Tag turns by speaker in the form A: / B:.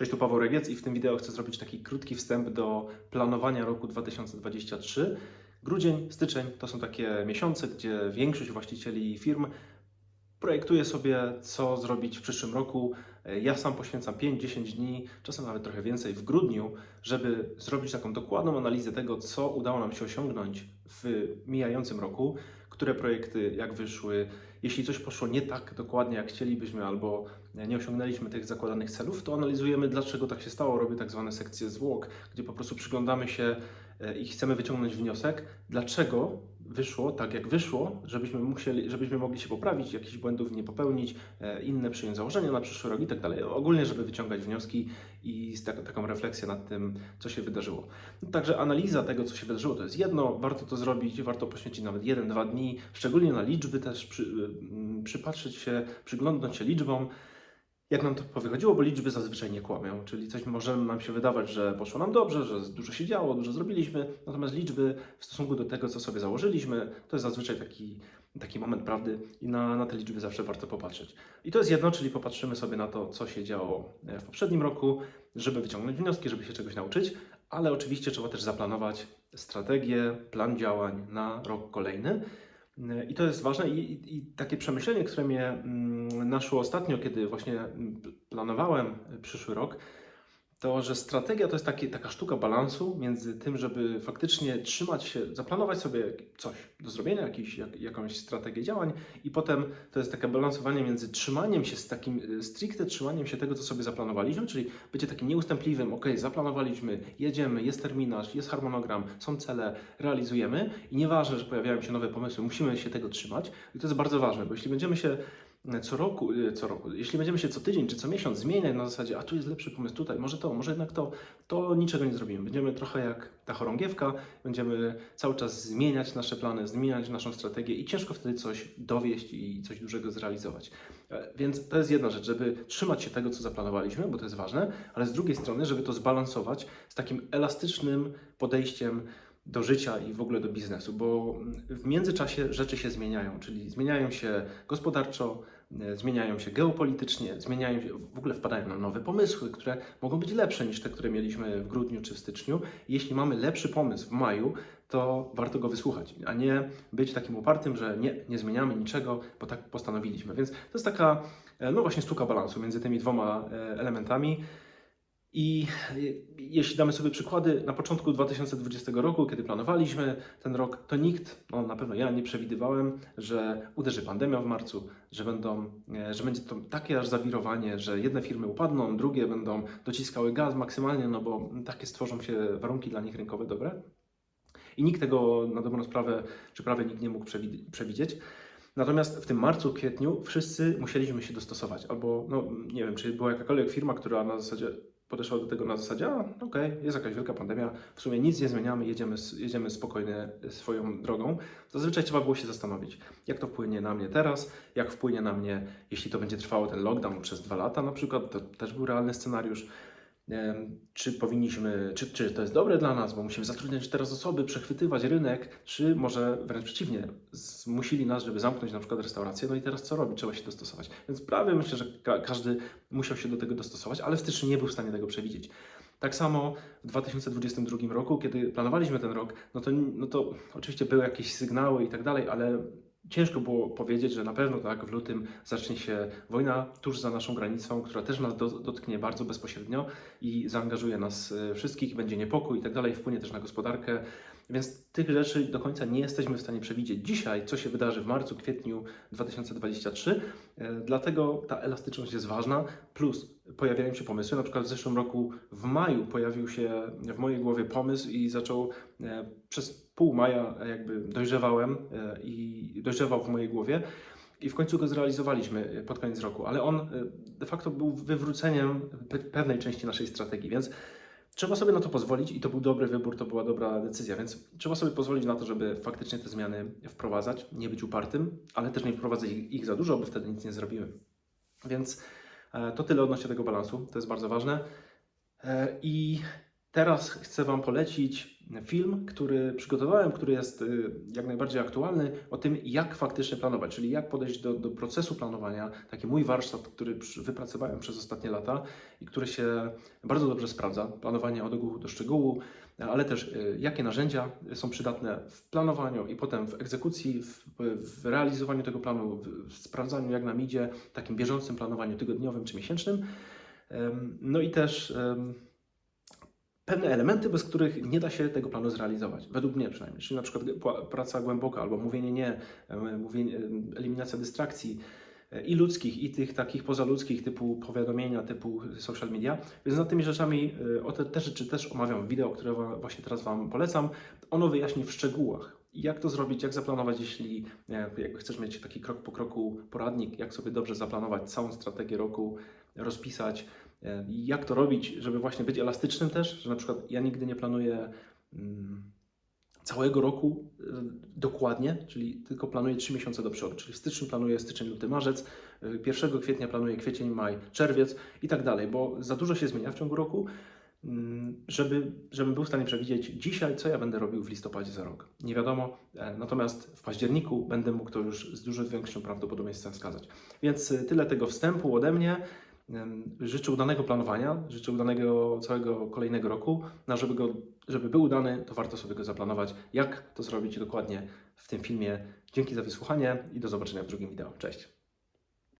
A: Cześć, tu Paweł Regiec i w tym wideo chcę zrobić taki krótki wstęp do planowania roku 2023. Grudzień, styczeń to są takie miesiące, gdzie większość właścicieli firm projektuje sobie, co zrobić w przyszłym roku. Ja sam poświęcam 5-10 dni, czasem nawet trochę więcej w grudniu, żeby zrobić taką dokładną analizę tego, co udało nam się osiągnąć w mijającym roku, które projekty jak wyszły. Jeśli coś poszło nie tak dokładnie, jak chcielibyśmy, albo nie osiągnęliśmy tych zakładanych celów, to analizujemy, dlaczego tak się stało. Robię tak zwane sekcje zwłok, gdzie po prostu przyglądamy się e, i chcemy wyciągnąć wniosek, dlaczego wyszło tak, jak wyszło, żebyśmy, musieli, żebyśmy mogli się poprawić, jakichś błędów nie popełnić, e, inne przyjąć założenia na przyszły rok i tak dalej. Ogólnie, żeby wyciągać wnioski i tak, taką refleksję nad tym, co się wydarzyło. No, także analiza tego, co się wydarzyło, to jest jedno, warto to zrobić, warto poświęcić nawet jeden, dwa dni, szczególnie na liczby też przy, y, przypatrzeć się, przyglądnąć się liczbom, jak nam to powychodziło, bo liczby zazwyczaj nie kłamią, czyli coś może nam się wydawać, że poszło nam dobrze, że dużo się działo, dużo zrobiliśmy, natomiast liczby w stosunku do tego, co sobie założyliśmy, to jest zazwyczaj taki, taki moment prawdy i na, na te liczby zawsze warto popatrzeć. I to jest jedno, czyli popatrzymy sobie na to, co się działo w poprzednim roku, żeby wyciągnąć wnioski, żeby się czegoś nauczyć, ale oczywiście trzeba też zaplanować strategię, plan działań na rok kolejny. I to jest ważne i, i, i takie przemyślenie, które mnie mm, naszło ostatnio, kiedy właśnie mm, planowałem przyszły rok, to, że strategia to jest taki, taka sztuka balansu między tym, żeby faktycznie trzymać się, zaplanować sobie coś do zrobienia, jakiś, jak, jakąś strategię działań i potem to jest takie balansowanie między trzymaniem się z takim e, stricte trzymaniem się tego, co sobie zaplanowaliśmy, czyli bycie takim nieustępliwym, ok, zaplanowaliśmy, jedziemy, jest terminarz, jest harmonogram, są cele, realizujemy i nieważne, że pojawiają się nowe pomysły, musimy się tego trzymać i to jest bardzo ważne, bo jeśli będziemy się co roku, y, co roku, jeśli będziemy się co tydzień czy co miesiąc zmieniać na zasadzie, a tu jest lepszy pomysł, tutaj, może to, może jednak to, to niczego nie zrobimy. Będziemy trochę jak ta chorągiewka, będziemy cały czas zmieniać nasze plany, zmieniać naszą strategię i ciężko wtedy coś dowieść i coś dużego zrealizować. E, Więc to jest jedna rzecz, żeby trzymać się tego, co zaplanowaliśmy, bo to jest ważne, ale z drugiej strony, żeby to zbalansować z takim elastycznym podejściem do życia i w ogóle do biznesu, bo w międzyczasie rzeczy się zmieniają, czyli zmieniają się gospodarczo, zmieniają się geopolitycznie, zmieniają się, w ogóle wpadają nam nowe pomysły, które mogą być lepsze niż te, które mieliśmy w grudniu czy w styczniu. Jeśli mamy lepszy pomysł w maju, to warto go wysłuchać, a nie być takim upartym, że nie, nie zmieniamy niczego, bo tak postanowiliśmy. Więc to jest taka, e, no właśnie, sztuka balansu między tymi dwoma e, elementami. I jeśli damy sobie przykłady, na początku 2020 roku, kiedy planowaliśmy ten rok, to nikt, no na pewno ja nie przewidywałem, że uderzy pandemia w marcu, że, będą, e, że będzie to takie aż zawirowanie, że jedne firmy upadną, drugie będą dociskały gaz maksymalnie, no bo takie stworzą się warunki dla nich rynkowe dobre. I nikt tego na dobrą sprawę, czy prawie nikt nie mógł przewidzieć. Natomiast w tym marcu, kwietniu wszyscy musieliśmy się dostosować, albo no nie wiem, czy była jakakolwiek firma, która na zasadzie podeszła do tego na zasadzie, a okej, okay, jest jakaś wielka pandemia, w sumie nic nie zmieniamy, jedziemy, jedziemy spokojnie swoją drogą. Zazwyczaj trzeba było się zastanowić, jak to wpłynie na mnie teraz, jak wpłynie na mnie, jeśli to będzie trwało ten lockdown przez dwa lata na przykład, to też był realny scenariusz. Czy powinniśmy, czy, czy to jest dobre dla nas, bo musimy zatrudniać teraz osoby, przechwytywać rynek, czy może wręcz przeciwnie, zmusili nas, żeby zamknąć na przykład restaurację, no i teraz co robić? Trzeba się dostosować. Więc prawie myślę, że ka każdy musiał się do tego dostosować, ale w styczniu nie był w stanie tego przewidzieć. Tak samo w 2022 roku, kiedy planowaliśmy ten rok, no to, no to oczywiście były jakieś sygnały i tak dalej, ale Ciężko było powiedzieć, że na pewno tak w lutym zacznie się wojna tuż za naszą granicą, która też nas dotknie bardzo bezpośrednio i zaangażuje nas e, wszystkich, będzie niepokój i tak dalej, wpłynie też na gospodarkę. Więc tych rzeczy do końca nie jesteśmy w stanie przewidzieć dzisiaj, co się wydarzy w marcu, kwietniu 2023. E, dlatego ta elastyczność jest ważna. Plus pojawiają się pomysły. Na przykład w zeszłym roku w maju pojawił się w mojej głowie pomysł i zaczął e, przez pół maja jakby dojrzewałem e, i dojrzewał w mojej głowie. I w końcu go zrealizowaliśmy pod koniec roku, ale on de facto był wywróceniem pewnej części naszej strategii, więc Trzeba sobie na to pozwolić i to był dobry wybór, to była dobra decyzja, więc trzeba sobie pozwolić na to, żeby faktycznie te zmiany wprowadzać, nie być upartym, ale też nie wprowadzać ich za dużo, bo wtedy nic nie zrobimy. Więc e, to tyle odnośnie tego balansu, to jest bardzo ważne. E, I Teraz chcę Wam polecić film, który przygotowałem, który jest y, jak najbardziej aktualny, o tym, jak faktycznie planować, czyli jak podejść do, do procesu planowania. Taki mój warsztat, który wypracowałem przez ostatnie lata i który się bardzo dobrze sprawdza. Planowanie od ogółu do szczegółu, ale też y, jakie narzędzia są przydatne w planowaniu i potem w egzekucji, w, w realizowaniu tego planu, w, sprawdzaniu, jak nam idzie, takim bieżącym planowaniu tygodniowym czy miesięcznym. No i też. Pewne elementy, bez których nie da się tego planu zrealizować. Według mnie przynajmniej. Czyli na przykład praca głęboka, albo mówienie nie, mówienie, eliminacja dystrakcji e, i ludzkich, i tych takich pozaludzkich, typu powiadomienia, typu social media. Więc nad tymi rzeczami, e, o te, te rzeczy też omawiam w wideo, które właśnie teraz Wam polecam. Ono wyjaśni w szczegółach, jak to zrobić, jak zaplanować, jeśli e, chcesz mieć taki krok po kroku poradnik, jak sobie dobrze zaplanować całą strategię roku, rozpisać, Jak to robić, żeby właśnie być elastycznym też, że na przykład ja nigdy nie planuję mm, całego roku e, dokładnie, czyli tylko planuję 3 miesiące do przodu, czyli w styczniu planuję styczeń, luty, marzec, e, 1 kwietnia planuję kwiecień, maj, czerwiec i tak dalej, bo za dużo się zmienia w ciągu roku, mm, żeby, żebym był w stanie przewidzieć dzisiaj, co ja będę robił w listopadzie za rok. Nie wiadomo, e, natomiast w październiku będę mógł to już z dużo większym prawdopodobieństwem wskazać. Więc e, tyle tego wstępu ode mnie. Życzę udanego planowania, życzę udanego całego kolejnego roku. No, żeby, go, żeby był udany, to warto sobie go zaplanować. Jak to zrobić dokładnie w tym filmie. Dzięki za wysłuchanie i do zobaczenia w drugim wideo. Cześć.